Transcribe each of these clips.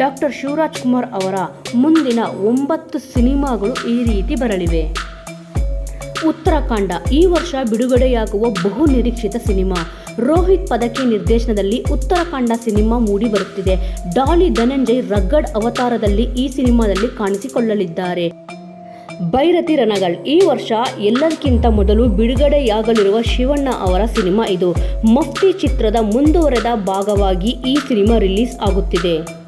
Doctor Shivraj Kumar ಅವರ ಮುಂದಿನ ಒಂಬತ್ತು ಸಿನಿಮಾಗಳು ಈ ರೀತಿ ಬರಲಿವೆ. ಉತ್ತರಾಖಂಡ ಈ ವರ್ಷ ಬಿಡುಗಡೆಯಾಗುವ ಬಹು ನಿರೀಕ್ಷಿತ ಸಿನಿಮಾ. ರೋಹಿತ್ ಪದಕಿ ನಿರ್ದೇಶನದಲ್ಲಿ ಉತ್ತರಾಖಂಡ ಸಿನಿಮಾ ಮೂಡಿ ಬರುತ್ತಿದೆ. ಡಾಲಿ ಧನಂಜಯ್ ರಗ್ಗಡ್ ಅವತಾರದಲ್ಲಿ ಈ ಸಿನಿಮಾದಲ್ಲಿ ಕಾಣಿಸಿಕೊಳ್ಳಲಿದ್ದಾರೆ. ಭೈರತಿ ರಣಗಳ್ ಈ ವರ್ಷ ಎಲ್ಲದಕ್ಕಿಂತ ಮೊದಲು ಬಿಡುಗಡೆಯಾಗಲಿರುವ ಶಿವಣ್ಣ ಅವರ ಸಿನಿಮಾ ಇದು. ಮಫ್ತಿ ಚಿತ್ರದ ಮುಂದುವರೆದ ಭಾಗವಾಗಿ ಈ ಸಿನಿಮಾ ರಿಲೀಸ್ ಆಗುತ್ತಿದೆ.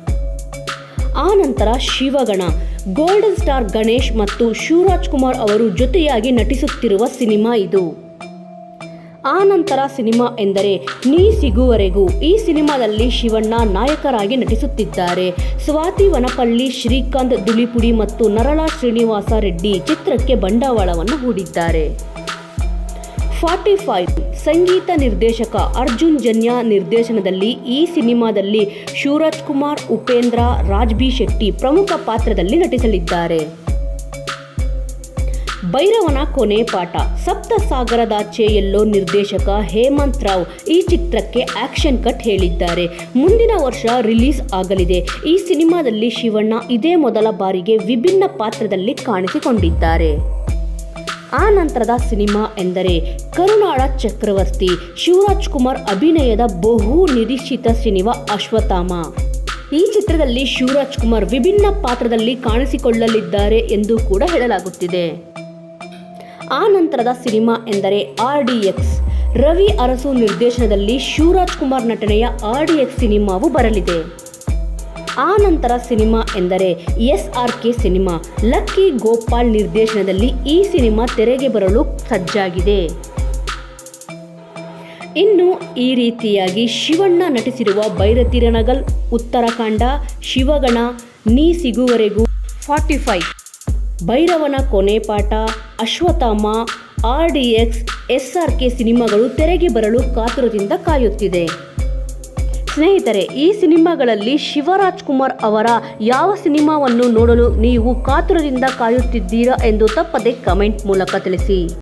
ಆ ನಂತರ ಶಿವಗಣ ಗೋಲ್ಡನ್ ಸ್ಟಾರ್ ಗಣೇಶ್ ಮತ್ತು ಶಿವರಾಜ್ ಕುಮಾರ್ ಅವರು ಜೊತೆಯಾಗಿ ನಟಿಸುತ್ತಿರುವ ಸಿನಿಮಾ ಇದು. ಆ ನಂತರ ಸಿನಿಮಾ ಎಂದರೆ ನೀ ಸಿಗುವರೆಗೂ ಈ ಸಿನಿಮಾದಲ್ಲಿ ಶಿವಣ್ಣ ನಾಯಕರಾಗಿ ನಟಿಸುತ್ತಿದ್ದಾರೆ. ಸ್ವಾತಿ ವನಪಳ್ಳಿ, ಶ್ರೀಕಾಂತ್, ದುಲಿಪುಡಿ ಮತ್ತು ನರಳಾ ಶ್ರೀನಿವಾಸ ರೆಡ್ಡಿ ಚಿತ್ರಕ್ಕೆ ಬಂಡವಾಳವನ್ನು ಹೂಡಿದ್ದಾರೆ. ಫಾರ್ಟಿ ಫೈವ್ ಸಂಗೀತ ನಿರ್ದೇಶಕ ಅರ್ಜುನ್ ಜನ್ಯ ನಿರ್ದೇಶನದಲ್ಲಿ ಈ ಸಿನಿಮಾದಲ್ಲಿ ಶಿವರಾಜ್ ಕುಮಾರ್, ಉಪೇಂದ್ರ ರಾಜ್ ಬಿ ಶೆಟ್ಟಿ ಪ್ರಮುಖ ಪಾತ್ರದಲ್ಲಿ ನಟಿಸಲಿದ್ದಾರೆ. ಭೈರವನ ಕೊನೆ ಪಾಠ ಸಪ್ತ ಸಾಗರದಾಚೆ ಎಲ್ಲೋ ನಿರ್ದೇಶಕ ಹೇಮಂತ್ ರಾವ್ ಈ ಚಿತ್ರಕ್ಕೆ ಆಕ್ಷನ್ ಕಟ್ ಹೇಳಿದ್ದಾರೆ. ಮುಂದಿನ ವರ್ಷ ರಿಲೀಸ್ ಆಗಲಿದೆ. ಈ ಸಿನಿಮಾದಲ್ಲಿ ಶಿವಣ್ಣ ಇದೇ ಮೊದಲ ಬಾರಿಗೆ ವಿಭಿನ್ನ ಪಾತ್ರದಲ್ಲಿ ಕಾಣಿಸಿಕೊಂಡಿದ್ದಾರೆ. ಆ ನಂತರದ ಸಿನಿಮಾ ಎಂದರೆ ಕರುನಾಡ ಚಕ್ರವರ್ತಿ ಶಿವರಾಜ್ ಕುಮಾರ್ ಅಭಿನಯದ ಬಹು ನಿರೀಕ್ಷಿತ ಸಿನಿಮಾ ಅಶ್ವತ್ಥಾಮ. ಈ ಚಿತ್ರದಲ್ಲಿ ಶಿವರಾಜ್ ಕುಮಾರ್ ವಿಭಿನ್ನ ಪಾತ್ರದಲ್ಲಿ ಕಾಣಿಸಿಕೊಳ್ಳಲಿದ್ದಾರೆ ಎಂದು ಕೂಡ ಹೇಳಲಾಗುತ್ತಿದೆ. ಆ ನಂತರದ ಸಿನಿಮಾ ಎಂದರೆ R D X. Ravi Arasu ನಿರ್ದೇಶನದಲ್ಲಿ ಶಿವರಾಜ್ ಕುಮಾರ್ ನಟನೆಯ ಆರ್ ಡಿ ಎಕ್ಸ್ ಸಿನಿಮಾವು ಬರಲಿದೆ. ಆ ನಂತರ ಸಿನಿಮಾ ಎಂದರೆ S R K cinema. Lucky Gopal ನಿರ್ದೇಶನದಲ್ಲಿ ಈ ಸಿನಿಮಾ ತೆರೆಗೆ ಬರಲು ಸಜ್ಜಾಗಿದೆ. ಇನ್ನು ಈ ರೀತಿಯಾಗಿ ಶಿವಣ್ಣ ನಟಿಸಿರುವ ಬೈರತಿರನಗಲ್ ಉತ್ತರಾಖಂಡ, ಶಿವಗಣ, ನೀ ಸಿಗುವರೆಗೂ ಫಾರ್ಟಿ ಫೈವ್. ಭೈರವನ ಕೊನೆ ಪಾಠ, Ashwatthama, R D X S R K ಸಿನಿಮಾಗಳು ತೆರೆಗೆ ಬರಲು ಕಾತುರದಿಂದ ಕಾಯುತ್ತಿದೆ. ಸ್ನೇಹಿತರೆ, ಈ ಸಿನಿಮಾಗಳಲ್ಲಿ ಶಿವರಾಜ್ ಕುಮಾರ್ ಅವರ ಯಾವ ಸಿನಿಮಾವನ್ನು ನೋಡಲು ನೀವು ಕಾತುರದಿಂದ ಕಾಯುತ್ತಿದ್ದೀರಾ ಎಂದು ತಪ್ಪದೆ ಕಮೆಂಟ್ ಮೂಲಕ ತಿಳಿಸಿ.